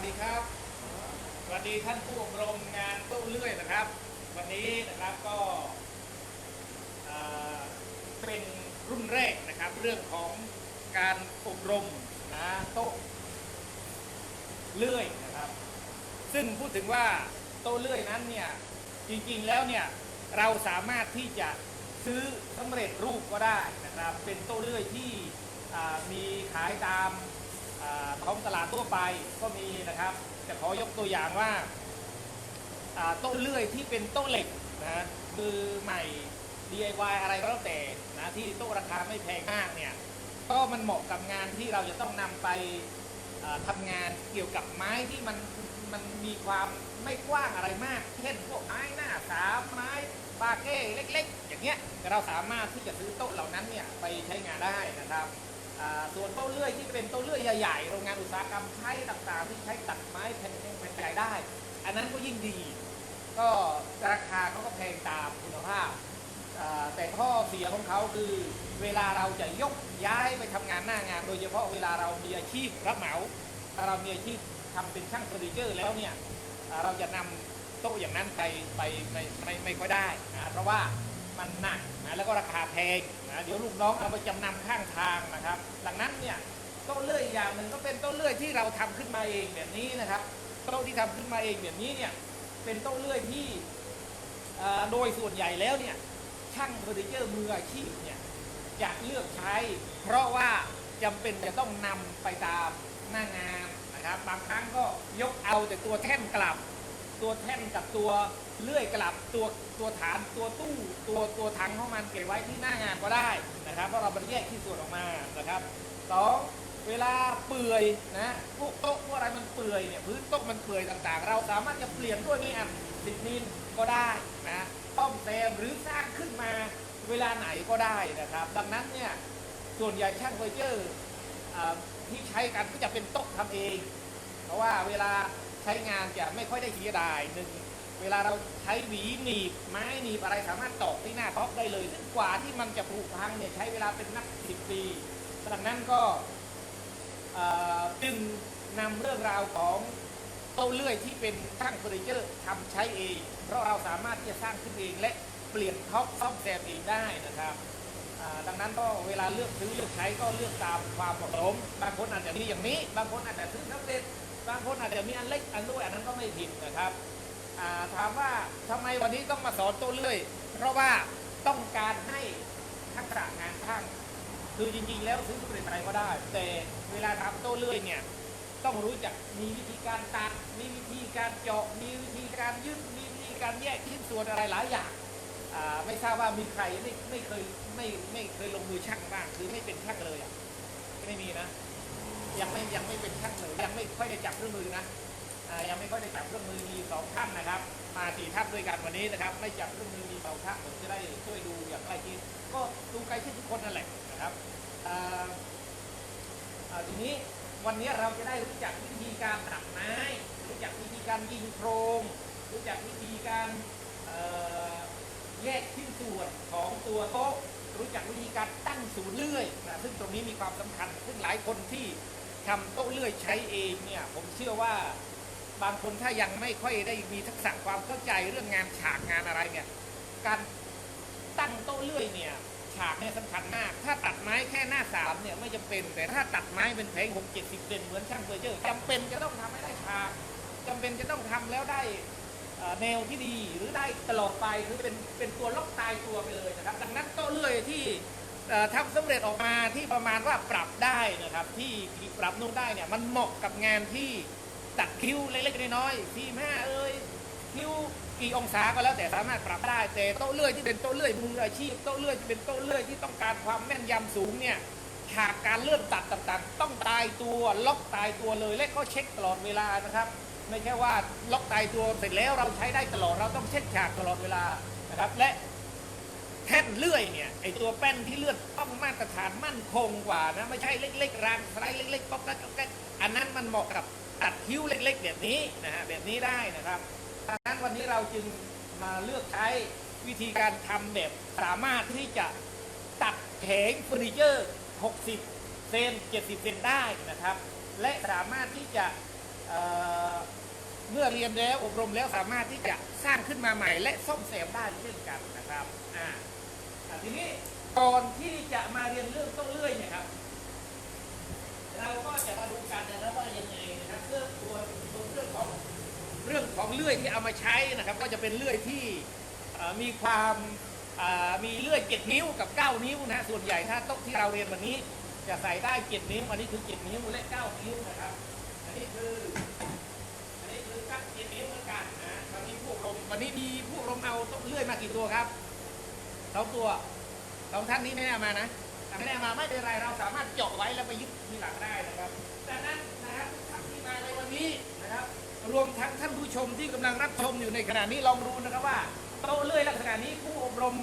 วัสดีครับ สวัสดีท่านผู้อบรมงานโต้เลื่อยนะครับ วันนี้นะครับก็เป็นรุ่นแรกนะครับ เรื่องของการอบรมนะโต๊ะเลื่อยนะครับ ซึ่งพูดถึงว่าโต๊ะเลื่อยนั้นเนี่ยจริงๆแล้วเนี่ยเราสามารถที่จะซื้อสำเร็จรูปก็ได้นะครับ เป็นโต๊ะเลื่อยที่มีขายตาม ท้องตลาดทั่วไปก็มีนะครับ จะขอยกตัวอย่างว่าโต๊ะเลื่อยที่เป็นโต๊ะเหล็กนะคือใหม่ DIY อะไรก็แล้วแต่นะที่โต๊ะราคาไม่แพงมากเนี่ยก็มันเหมาะกับงานที่เราจะต้องนำไปเอ่อทำงานเกี่ยวกับไม้ที่มันมันมีความไม่กว้างอะไรมาก เช่นพวกไม้หน้าสามไม้บาเก้เล็ก ๆ อย่างเงี้ยเราสามารถที่จะซื้อโต๊ะเหล่านั้นเนี่ยไปใช้งานได้นะครับ ส่วนโต๊ะเลื่อยที่เป็นโต๊ะเลื่อยใหญ่ๆ โรงงานอุตสาหกรรมใช้ต่างๆ ที่ใช้ตัดไม้แผ่นๆแผ่นใหญ่ได้ อันนั้นก็ยิ่งดี ก็ราคาเขาก็แพงตามคุณภาพ แต่ข้อเสียของเขาคือเวลาเราจะยกย้ายไปทำงานหน้างาน โดยเฉพาะเวลาเรามีอาชีพรับเหมาถ้าเรามีอาชีพทำเป็นช่างเฟอร์นิเจอร์แล้วเนี่ยเราจะนำโต๊ะอย่างนั้นไปไปไม่ไม่ไม่ค่อยได้นะเพราะว่า มันหนักนะแล้วก็ราคาแพงนะเดี๋ยวลูกน้องเอาไปจำนำข้างทางนะครับ ดังนั้นเนี่ยโต๊ะเลื่อยอย่างหนึ่งก็เป็นโต๊ะเลื่อยที่เราทำขึ้นมาเองแบบนี้นะครับโต๊ะที่ทำขึ้นมาเองแบบนี้เนี่ยเป็นโต๊ะเลื่อยที่โดยส่วนใหญ่แล้วเนี่ยช่างเฟอร์นิเจอร์มืออาชีพเนี่ยจะเลือกใช้ เพราะว่าจำเป็นจะต้องนำไปตามหน้างานนะครับ บางครั้งก็ยกเอาแต่ตัวแท่นกลับ ตัวแท่นกับตัว เลื่อยกลับตัวตัวฐานตัวตู้ตัวตัวถังของมันเก็บไว้ที่หน้างานก็ได้นะครับเพราะเราบรแยกที่ส่วนออกมานะครับสองเวลาเปื่อยนะพวกโต๊ะพวกอะไรมันเปื่อยเนี่ยพื้นโต๊ะมันเปื่อยต่างๆ เราสามารถจะเปลี่ยนด้วยนี่อะสิบมิลก็ได้นะต้อมแซมหรือสร้างขึ้นมาเวลาไหนก็ได้นะครับ ดังนั้นเนี่ยส่วนใหญ่ช่างเฟอร์นิเจอร์ที่ใช้กันก็จะเป็นโต๊ะทำเอง เพราะว่าเวลาใช้งานจะไม่ค่อยได้เสียดายหนึ่ง เวลาเราใช้หวีหนีบไม้หนีบอะไรสามารถตอกที่หน้าท็อปได้เลย ซึ่งกว่าที่มันจะผุพังเนี่ยใช้เวลาเป็นนับสิบปีดังนั้นก็จึงนำเรื่องราวของโต๊ะเลื่อยที่เป็นช่างเฟอร์นิเจอร์ทำใช้เอง เพราะเราสามารถที่จะสร้างขึ้นเองและเปลี่ยนท็อปซ่อมแซมเองได้นะครับดังนั้นก็เวลาเลือกซื้อเลือกใช้ก็เลือกตามความเหมาะสมบางคนอาจจะมีอย่างนี้ บางคนอาจจะซื้อสำเร็จบางคนอาจจะมีอันเล็กอันด้วยอันนั้นก็ไม่ผิดนะครับ ถามว่าทำไมวันนี้ต้องมาสอนโต้เลื่อย เพราะว่าต้องการให้ทักษะงานช่าง คือจริงๆ แล้วซื้อสำเร็จอะไรก็ได้ แต่เวลาทำโต้เลื่อยเนี่ยต้องรู้จักมีวิธีการตัด มีวิธีการเจาะ มีวิธีการยึด มีวิธีการแยกชิ้นส่วนอะไรหลายอย่างไม่ทราบว่ามีใครไม่ไม่เคยไม่ไม่เคยลงมือช่างบ้าง คือไม่เป็นช่างเลยอะไม่มีนะ ยังไม่ยังไม่เป็นช่างเลย ยังไม่ค่อยได้จับเครื่องมือนะ ยังไม่ค่อยได้จับเครื่องมือมีสองท่านนะครับ มาสี่ท่านด้วยกันวันนี้นะครับ ไม่จับเครื่องมือมีสองท่านผมจะได้ช่วยดูอย่างใกล้ชิดก็ดูใกล้ชิดทุกคนนั่นแหละนะครับทีนี้วันนี้เราจะได้รู้จักวิธีการตัดไม้ รู้จักวิธีการยิงโครง รู้จักวิธีการแยกชิ้นส่วนของตัวโต๊ะรู้จักวิธีการตั้งศูนย์เลื่อยนะซึ่งตรงนี้มีความสำคัญ ซึ่งหลายคนที่ทำโต๊ะเลื่อยใช้เองเนี่ยผมเชื่อว่า บางคนถ้ายังไม่ค่อยได้มีทักษะความเข้าใจเรื่องงานฉากงานอะไรเนี่ยการตั้งโต๊ะเลื่อยเนี่ยฉากเนี่ยสำคัญมาก ถ้าตัดไม้แค่หน้าสามเนี่ยไม่จำเป็น แต่ถ้าตัดไม้เป็นแผงหกเจ็ดสิบเซนเหมือนช่างเฟอร์เจอร์จำเป็นจะต้องทำให้ได้ฉากจำเป็นจะต้องทำแล้วได้แนวที่ดีหรือได้ตลอดไปคือเป็นเป็นตัวล็อกตายตัวไปเลยนะครับ ดังนั้นโต๊ะเลื่อยที่เอ่อทำสำเร็จออกมาที่ประมาณว่าปรับได้นะครับ ที่ปรับนู่นได้เนี่ยมันเหมาะกับงานที่ ตัดคิ้วเล็กๆน้อยๆที่ห้าเอ้ยคิ้วกี่องศาก็แล้วแต่สามารถปรับได้แต่โต๊ะเลื่อยที่เป็นโต๊ะเลื่อยมืออาชีพโต๊ะเลื่อยที่เป็นโต๊ะเลื่อยที่ต้องการความแม่นยำสูงเนี่ยฉากการเลื่อนตัดต่างๆ ต้องตายตัวล็อกตายตัวเลยและก็เช็คตลอดเวลานะครับ ไม่ใช่ว่าล็อกตายตัวเสร็จแล้วเราใช้ได้ตลอดเราต้องเช็คฉากตลอดเวลานะครับและแท่นเลื่อยเนี่ยไอตัวแป้นที่เลื่อนต้องมาตรฐานมั่นคงกว่านะไม่ใช่เล็กๆรางสไลด์เล็กๆป๊อกแกป๊อกแป๊กอันนั้นมันเหมาะกับ ตัดคิ้วเล็กๆ แบบนี้นะฮะแบบนี้ได้นะครับดังนั้นวันนี้เราจึงมาเลือกใช้วิธีการทำแบบสามารถที่จะตัดแผงเฟอร์นิเจอร์ 60 เซน 70 เซนได้นะครับ และสามารถที่จะเเมื่อเรียนแล้วอบรมแล้วสามารถที่จะสร้างขึ้นมาใหม่และซ่อมแซมได้เช่นกันนะครับอ่าทีนี้ก่อนที่จะมาเรียนเรื่องต้องเลื่อยเนี่ยครับ เราก็จะมาดูกันนะครับว่ายังไงนะครับเรื่องตัวเรื่องของเรื่องของเลื่อยที่เอามาใช้นะครับ ก็จะเป็นเลื่อยที่มีความมีเลื่อย7นิ้วกับ 9 นิ้วนะฮะส่วนใหญ่ถ้าโต๊ะที่เราเรียนวันนี้จะใส่ได้7นิ้วอันนี้คือ7นิ้วและ9นิ้วนะครับ อันนี้คืออันนี้คือกัดนิ้วเหมือนกันนะวันนี้ผู้อบรมวันนี้มีผู้อบรมเอาโต๊ะเลื่อยมากี่ตัวครับสองตัวสองท่านนี้ไม่ได้เอามานะ แต่ไม่ได้มาไม่เป็นไรเราสามารถเจาะไว้แล้วไปยึดทีหลังได้นะครับดังนั้นนะครับทุกท่านที่มาในวันนี้นะครับ รวมทั้งท่านผู้ชมที่กำลังรับชมอยู่ในขณะนี้ลองดูนะครับว่าโต๊ะเลื่อยลักษณะนี้ผู้อบรม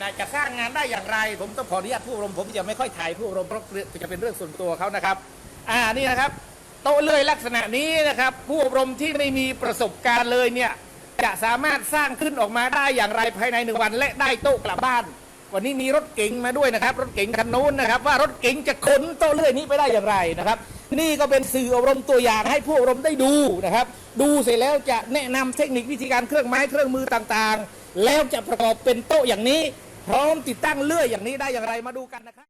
น่าจะสร้างงานได้อย่างไร ผมต้องขออนุญาตผู้อบรมผมจะไม่ค่อยถ่ายผู้อบรมเพราะจะเป็นเรื่องส่วนตัวเขานะครับ อ่านี่นะครับ โต๊ะเลื่อยลักษณะนี้นะครับ ผู้อบรมที่ไม่มีประสบการณ์เลยเนี่ยจะสามารถสร้างขึ้นออกมาได้อย่างไรภายในหนึ่งวัน และได้โต๊ะกลับบ้าน วันนี้มีรถเก๋งมาด้วยนะครับ รถเก๋งคันนู้นนะครับ ว่ารถเก๋งจะขนโต๊ะเลื่อยนี้ไปได้อย่างไรนะครับ นี่ก็เป็นสื่ออบรมตัวอย่างให้ผู้อบรมได้ดูนะครับ ดูเสร็จแล้วจะแนะนำเทคนิควิธีการเครื่องไม้เครื่องมือต่างๆ แล้วจะประกอบเป็นโต๊ะอย่างนี้ พร้อมติดตั้งเลื่อยอย่างนี้ได้อย่างไรมาดูกันนะครับ